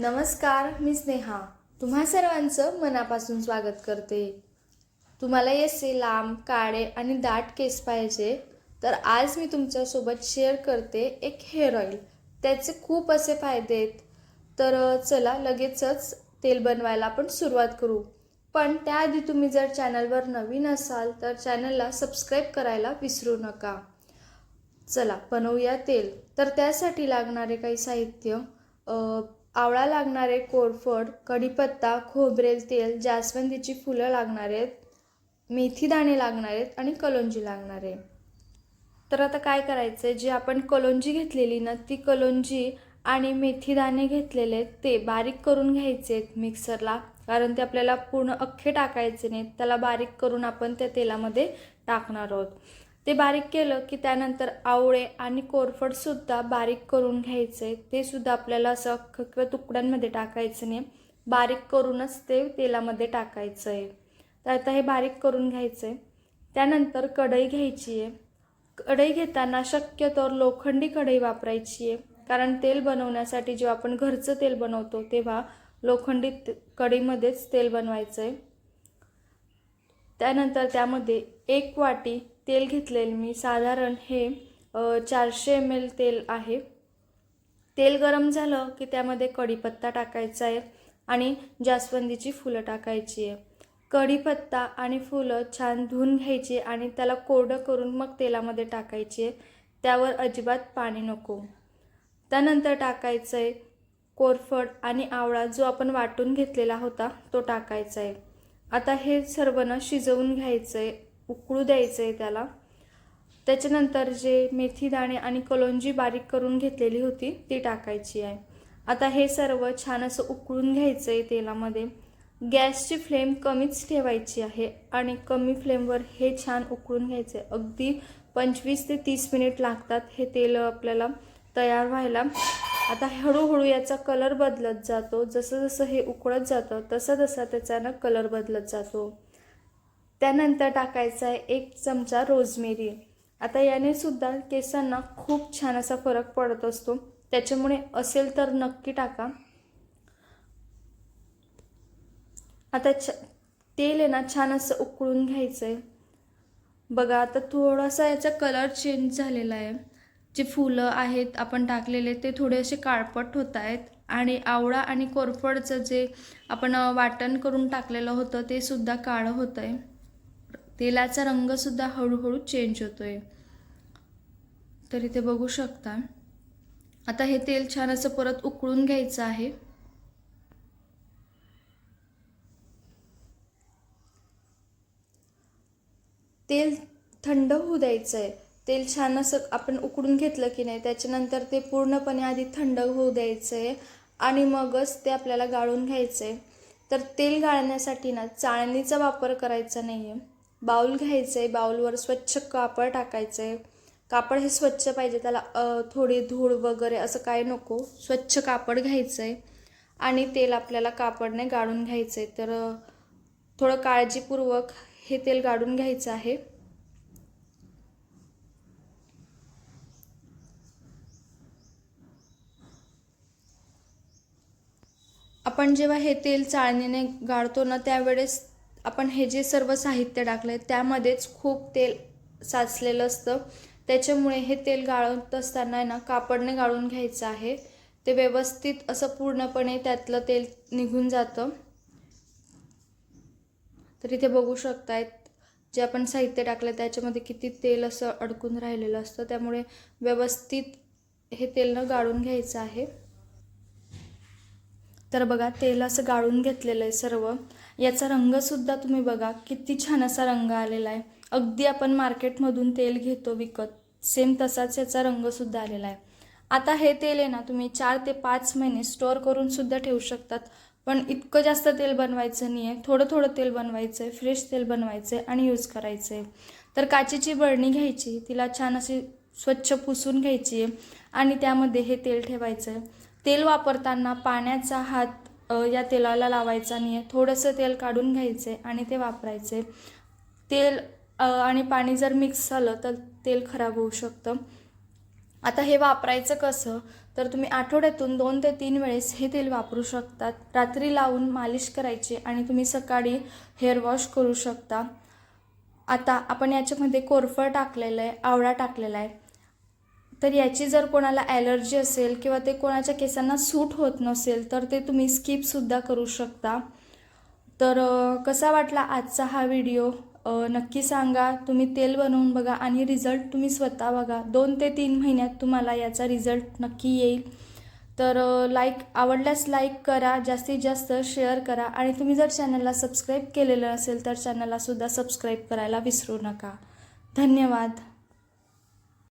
नमस्कार मी स्नेहा. तुम्हा सर्वांचं मनापासून स्वागत करते. तुम्हाला असे लांब काळे आणि दाट केस पाहिजे तर आज मी तुमच्यासोबत शेअर करते एक हेअर ऑइल त्याचे खूप असे फायदे आहेत. तर चला लगेचच तेल बनवायला आपण सुरुवात करू. पण त्याआधी तुम्ही जर चॅनलवर नवीन असाल तर चॅनलला सबस्क्राईब करायला विसरू नका. चला बनवूया तेल. तर त्यासाठी लागणारे काही साहित्य आवळा लागणारे कोरफड कढीपत्ता खोबरेल तेल जास्वंदीची फुलं लागणार आहेत मेथी दाणे लागणार आहेत आणि कलोंजी लागणार. आहे तर आता काय करायचं आहे जी आपण कलोंजी घेतलेली ना ती कलोंजी आणि मेथी दाणे घेतलेले आहेत ते बारीक करून घ्यायचे आहेत मिक्सरला कारण ते आपल्याला पूर्ण अख्खे टाकायचे नाहीत त्याला बारीक करून आपण त्या तेलामध्ये टाकणार आहोत. ते बारीक केलं की त्यानंतर आवळे आणि कोरफडसुद्धा बारीक करून घ्यायचे. ते सुद्धा आपल्याला असं अख्खं किंवा तुकड्यांमध्ये टाकायचं नाही. बारीक करूनच ते तेलामध्ये टाकायचं आहे. तर आता हे बारीक करून घ्यायचं आहे त्यानंतर कढई घ्यायची आहे. कढई घेताना शक्यतो लोखंडी कढई वापरायची आहे. कारण तेल बनवण्यासाठी जेव्हा आपण घरचं तेल बनवतो तेव्हा लोखंडी कढईमध्येच तेल बनवायचं आहे त्यानंतर त्यामध्ये एक वाटी तेल घेतलेलं मी साधारण हे चारशे एम एल तेल आहे. तेल गरम झालं की त्यामध्ये कढीपत्ता टाकायचा आहे आणि जास्वंदीची फुलं टाकायची आहे. कढीपत्ता आणि फुलं छान धुवून घ्यायची आणि त्याला कोरडं करून मग तेलामध्ये टाकायची आहे. त्यावर अजिबात पाणी नको. त्यानंतर टाकायचं आहे कोरफड आणि आवळा जो आपण वाटून घेतलेला होता तो टाकायचा आहे आता हे सर्वनं शिजवून घ्यायचं आहे उकळू द्यायचं आहे त्याला. त्याच्यानंतर जे मेथी दाणे आणि कलोंजी बारीक करून घेतलेली होती ती टाकायची आहे. आता हे सर्व छान असं उकळून घ्यायचं आहे तेलामध्ये. गॅसची फ्लेम कमीच ठेवायची आहे आणि कमी फ्लेमवर हे छान उकळून घ्यायचं आहे अगदी पंचवीस ते तीस मिनिट लागतात हे तेल आपल्याला तयार व्हायला. आता हळूहळू याचा कलर बदलत जातो. जसं जसं हे उकळत जातं तसं तसा त्याचा ना कलर बदलत जातो. त्यानंतर टाकायचा आहे एक चमचा रोजमेरी. आता याने सुद्धा केसांना खूप छान असा फरक पडत असतो. त्याच्यामुळे असेल तर नक्की टाका. आता छ तेल आहे ना छान असं उकळून घ्यायचं आहे बघा आता थोडासा याचा कलर चेंज झालेला आहे. जे फुलं आहेत आपण टाकलेले ते थोडे असे काळपट होत आहेत. आणि आवळा आणि कोरफडचं जे आपण वाटण करून टाकलेलं होतं ते सुद्धा काळं होतं आहे तेलाचा रंगसुद्धा हळूहळू चेंज होतो आहे तर इथे बघू शकता. आता हे तेल छान असं परत उकळून घ्यायचं आहे. तेल थंड होऊ द्यायचं आहे तेल छान असं आपण उकडून घेतलं की नाही त्याच्यानंतर ते पूर्णपणे आधी थंड होऊ द्यायचं आहे आणि मगच ते आपल्याला गाळून घ्यायचं आहे तर तेल गाळण्यासाठी ना चाळणीचा वापर करायचा नाही आहे बाऊल घ्यायचं आहे बाऊलवर स्वच्छ कापड टाकायचं आहे कापड हे स्वच्छ पाहिजे त्याला थोडी धूळ वगैरे असं काय नको. स्वच्छ कापड घ्यायचं आहे आणि तेल आपल्याला कापडने गाळून घ्यायचं आहे तर थोडं काळजीपूर्वक हे तेल गाळून घ्यायचं आहे. आपण जेव्हा हे तेल चाळणीने गाळतो ना त्यावेळेस आपण हे जे सर्व साहित्य टाकलं आहे त्यामध्येच खूप तेल साचलेलं असतं. त्याच्यामुळे हे तेल गाळत असताना आहे ना कापडने गाळून घ्यायचं आहे. ते व्यवस्थित असं पूर्णपणे त्यातलं तेल निघून जातं. तर इथे बघू शकतायत जे आपण साहित्य टाकलं त्याच्यामध्ये किती तेल असं अडकून राहिलेलं असतं. त्यामुळे व्यवस्थित हे तेल न गाळून घ्यायचं आहे. तर बघा तेल असं गाळून घेतलेलं आहे सर्व. याचा रंगसुद्धा तुम्ही बघा किती छान असा रंग आलेला आहे. अगदी आपण मार्केटमधून तेल घेतो विकत सेम तसाच याचा रंगसुद्धा आलेला आहे. आता हे तेल आहे ना तुम्ही चार ते पाच महिने स्टोअर करूनसुद्धा ठेवू शकतात. पण इतकं जास्त तेल बनवायचं नाही आहे थोडं थोडं तेल बनवायचं आहे फ्रेश तेल बनवायचं आहे आणि यूज करायचं आहे तर काचेची बळणी घ्यायची तिला छान अशी स्वच्छ पुसून घ्यायची आहे. आणि त्यामध्ये हे तेल ठेवायचं आहे तेल वापरताना पाण्याचा हात या तेलाला लावायचा नाही आहे थोडंसं तेल काढून घ्यायचं आहे आणि ते वापरायचं. आहे तेल आणि पाणी जर मिक्स झालं तर तेल खराब होऊ शकतं. आता हे वापरायचं कसं? तर तुम्ही आठवड्यातून दोन ते तीन वेळेस हे तेल वापरू शकतात. रात्री लावून मालिश करायची आणि तुम्ही सकाळी हेअर वॉश करू शकता. आता आपण याच्यामध्ये कोरफड टाकलेलं आहे आवळा टाकलेला आहे. तर याची जर कोणाला ॲलर्जी असेल किंवा ते कोणाच्या केसांना सूट होत नसेल तर ते तुम्ही स्किपसुद्धा करू शकता. तर कसा वाटला आजचा हा व्हिडिओ नक्की सांगा. तुम्ही तेल बनवून बघा आणि रिझल्ट तुम्ही स्वतः बघा. दोन ते तीन महिन्यात तुम्हाला याचा रिझल्ट नक्की येईल. तर लाईक आवडल्यास लाईक करा जास्तीत जास्त शेअर करा आणि तुम्ही जर चॅनलला सबस्क्राईब केलेलं असेल तर चॅनललासुद्धा सबस्क्राईब करायला विसरू नका. धन्यवाद.